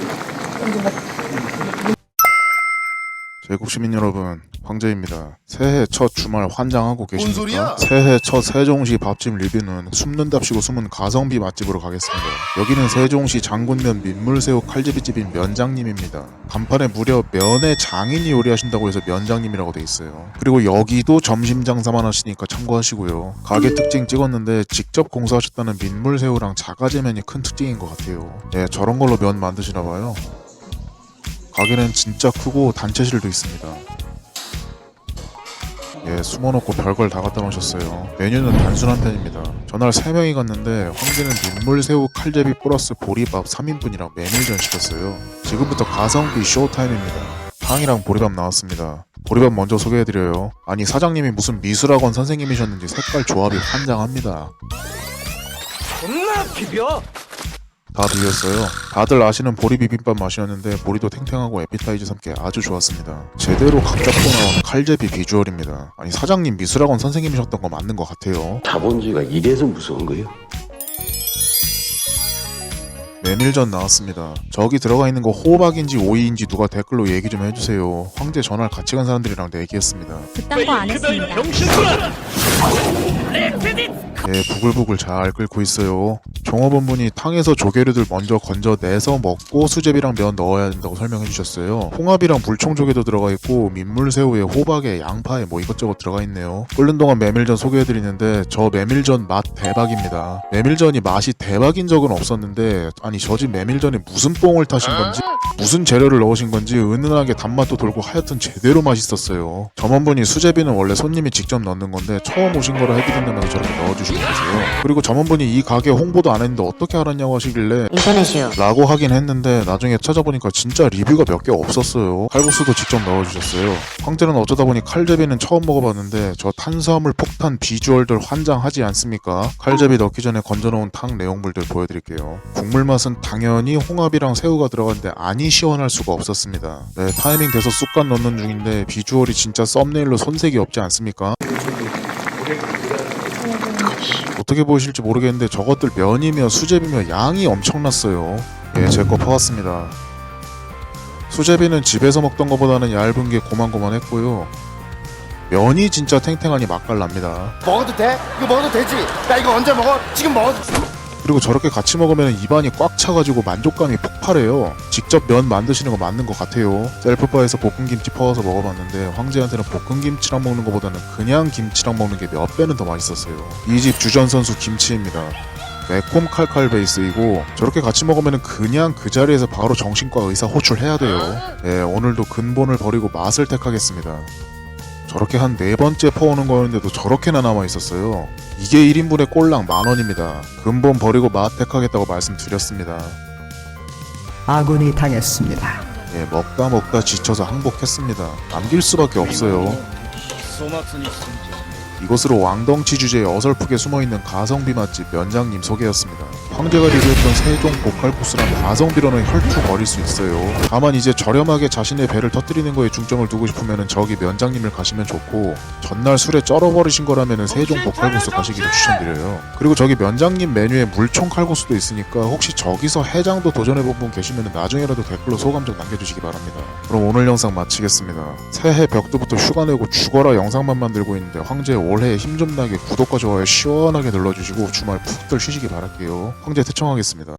Thank you. 제국 시민 여러분, 황제입니다. 새해 첫 주말 환장하고 계십니까? 새해 첫 세종시 밥집 리뷰는 숨는답시고 숨은 가성비 맛집으로 가겠습니다. 여기는 세종시 장군면 민물새우 칼집이집인 면장님입니다. 간판에 무려 면의 장인이 요리하신다고 해서 면장님이라고 돼 있어요. 그리고 여기도 점심 장사만 하시니까 참고하시고요. 가게 특징 찍었는데 직접 공사하셨다는 민물새우랑 자가제면이 큰 특징인 것 같아요. 네, 저런 걸로 면 만드시나 봐요. 가게는 진짜 크고 단체실도 있습니다. 예, 숨어놓고 별걸 다 갖다 놓으셨어요. 메뉴는 단순한 편입니다. 전날 3명이 갔는데 황제는 민물새우 칼제비 플러스 보리밥 3인분이랑 메밀전 시켰어요. 지금부터 가성비 쇼타임입니다. 탕이랑 보리밥 나왔습니다. 보리밥 먼저 소개해드려요. 아니 사장님이 무슨 미술학원 선생님이셨는지 색깔 조합이 환장합니다. 존나 비벼 다 비겼어요. 다들 아시는 보리 비빔밥 맛이었는데 보리도 탱탱하고 에피타이저 삼게 아주 좋았습니다. 제대로 각 잡고 나온 칼제비 비주얼입니다. 아니 사장님 미술학원 선생님이셨던 거 맞는 것 같아요. 자본주의가 이래서 무서운 거예요. 메밀전 나왔습니다. 저기 들어가 있는 거 호박인지 오이인지 누가 댓글로 얘기 좀 해주세요. 황제 전날 같이 간 사람들이랑 내기했습니다. 그딴 거 안 했습니다. 예, 부글부글 잘 끓고 있어요. 종업원분이 탕에서 조개류들 먼저 건져내서 먹고 수제비랑 면 넣어야 된다고 설명해 주셨어요. 홍합이랑 불청조개도 들어가 있고 민물새우에 호박에 양파에 뭐 이것저것 들어가 있네요. 끓는 동안 메밀전 소개해 드리는데 저 메밀전 맛 대박입니다. 메밀전이 맛이 대박인 적은 없었는데 아니 저 집 메밀전에 무슨 뽕을 타신 건지 무슨 재료를 넣으신 건지 은은하게 단맛도 돌고 하여튼 제대로 맛있었어요. 점원분이 수제비는 원래 손님이 직접 넣는 건데 처음 오신 거라 해드린다면서 저렇게 넣어주시고 계세요. 그리고 점원분이 이 가게 홍보도 안 했는데 어떻게 알았냐고 하시길래 인터넷이요. 라고 하긴 했는데 나중에 찾아보니까 진짜 리뷰가 몇 개 없었어요. 칼국수도 직접 넣어주셨어요. 황제는 어쩌다 보니 칼제비는 처음 먹어봤는데 저 탄수화물 폭탄 비주얼들 환장하지 않습니까? 칼제비 넣기 전에 건져놓은 탕 내용물들 보여드릴게요. 국물 맛은 당연히 홍합이랑 새우가 들어갔는데 안이 시원할 수가 없었습니다. 네, 타이밍 돼서 쑥갓 넣는 중인데 비주얼이 진짜 썸네일로 손색이 없지 않습니까? 어떻게 보이실지 모르겠는데 저것들 면이며 수제비며 양이 엄청났어요. 예, 제거 퍼왔습니다. 수제비는 집에서 먹던 것보다는 얇은 게 고만고만했고요. 면이 진짜 탱탱하니 맛깔납니다. 먹어도 돼? 이거 먹어도 되지? 나 이거 언제 먹어? 지금 먹어도 그리고 저렇게 같이 먹으면 입안이 꽉 차가지고 만족감이 폭발해요. 직접 면 만드시는 거 맞는 것 같아요. 셀프바에서 볶음김치 퍼와서 먹어봤는데 황제한테는 볶음김치랑 먹는 것보다는 그냥 김치랑 먹는 게 몇 배는 더 맛있었어요. 이 집 주전 선수 김치입니다. 매콤 칼칼 베이스이고 저렇게 같이 먹으면 그냥 그 자리에서 바로 정신과 의사 호출해야 돼요. 예, 오늘도 근본을 버리고 맛을 택하겠습니다. 저렇게 한 네 번째 퍼오는 거였는데도 저렇게나 남아 있었어요. 이게 1인분에 꼴랑 만 원입니다. 근본 버리고 마택하겠다고 말씀드렸습니다. 아군이 당했습니다. 예, 먹다 먹다 지쳐서 항복했습니다. 남길 수밖에 없어요. 이곳으로 왕덩치 주제에 어설프게 숨어있는 가성비 맛집 면장님 소개였습니다. 황제가 리뷰했던 세종 보칼국수란 가성비로는 혈투거릴 수 있어요. 다만 이제 저렴하게 자신의 배를 터뜨리는 거에 중점을 두고 싶으면 저기 면장님을 가시면 좋고 전날 술에 쩔어버리신 거라면 세종 보칼국수 가시기를 추천드려요. 그리고 저기 면장님 메뉴에 물총 칼국수도 있으니까 혹시 저기서 해장도 도전해본 분 계시면 나중에라도 댓글로 소감 좀 남겨주시기 바랍니다. 그럼 오늘 영상 마치겠습니다. 새해 벽두부터 휴가 내고 죽어라 영상만 만들고 있는데 황제 올해 힘좀 나게 구독과 좋아요 시원하게 눌러주시고 주말 푹들 쉬시기 바랄게요. 황제 태청하겠습니다.